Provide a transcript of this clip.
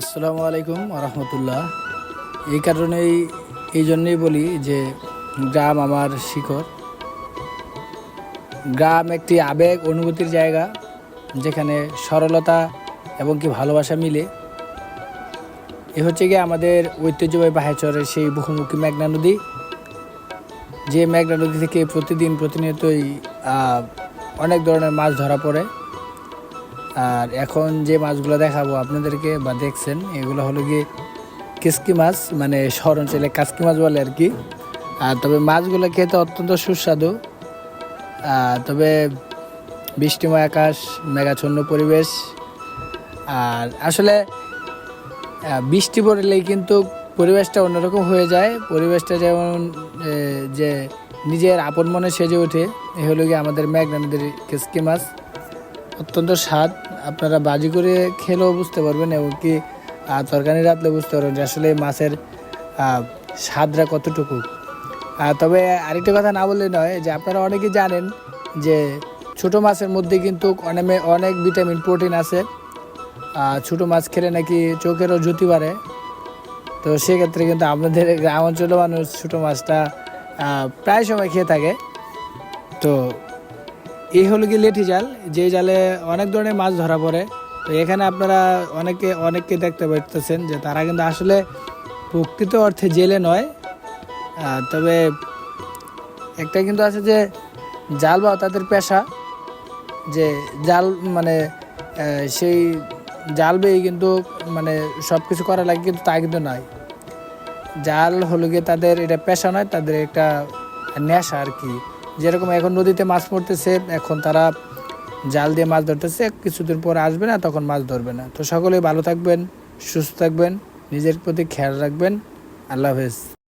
আসসালামু আলাইকুম রহমতুল্লাহ। এই কারণেই, এই জন্যই বলি যে গ্রাম আমার শিকড় গ্রাম একটি আবেগ, অনুভূতির জায়গা, যেখানে সরলতা এবং কি ভালোবাসা মিলে। এ হচ্ছে গিয়ে আমাদের ঐতিহ্যবাহী পাহাড়চরের সেই বহুমুখী মেঘনা নদী। যে মেঘনা নদী থেকে প্রতিদিন প্রতিনিয়তই অনেক ধরনের মাছ ধরা পড়ে। আর এখন যে মাছগুলো দেখাবো আপনাদেরকে বা দেখছেন, এগুলো হলো গিয়ে কিসকি মাছ মানে শহর অঞ্চলে কাসকি মাছ বলে আর কি। আর তবে মাছগুলো খেতে অত্যন্ত সুস্বাদু। তবে বৃষ্টিময় আকাশ, মেঘাচ্ছন্ন পরিবেশ। আর আসলে বৃষ্টি পড়লেই কিন্তু পরিবেশটা অন্যরকম হয়ে যায়। পরিবেশটা যেমন যে নিজের আপন মনে সেজে ওঠে, এ হলো গিয়ে আমাদের মেঘনা নদীর কেসকি মাছ। অত্যন্ত স্বাদ। আপনারা বাজি করে খেলেও বুঝতে পারবেন এবং কি তরকারি রাখলে বুঝতে পারবেন যে আসলে মাছের আহ, স্বাদটা কতটুকু। তবে আরেকটা কথা না বললে নয় যে আপনারা অনেকেই জানেন যে ছোট মাছের মধ্যে কিন্তু অনেক অনেক ভিটামিন প্রোটিন আছে। ছোট মাছ খেলে নাকি চোখেরও জ্যোতি বাড়ে। তো সেক্ষেত্রে কিন্তু আপনাদের গ্রাম অঞ্চলের মানুষ ছোটো মাছটা প্রায় সময় খেয়ে থাকে। তো এই হলো কি লেঠি জাল। যে জালে অনেক ধরনের মাছ ধরা পড়ে। তো এখানে আপনারা অনেকে, অনেককে দেখতে পাচ্ছেন যে তারা কিন্তু আসলে প্রকৃত অর্থে জেলে নয়। তবে একটা কিন্তু আছে যে জাল বা তাদের পেশা, যে জাল মানে সেই জাল বেয়ে কিন্তু মানে সব কিছু করা লাগে কিন্তু তা কিন্তু নয়। জাল হলো গিয়ে তাদের এটা পেশা নয়, তাদের একটা নেশা আর কি। যেরকম এখন নদীতে মাছ পড়তেছে এখন তারা জাল দিয়ে মাছ ধরতেছে, কিছুদিন পর আসবে না, তখন মাছ ধরবে না। তো সকলেই ভালো থাকবেন, সুস্থ থাকবেন, নিজের প্রতি খেয়াল রাখবেন। আল্লাহ হাফেজ।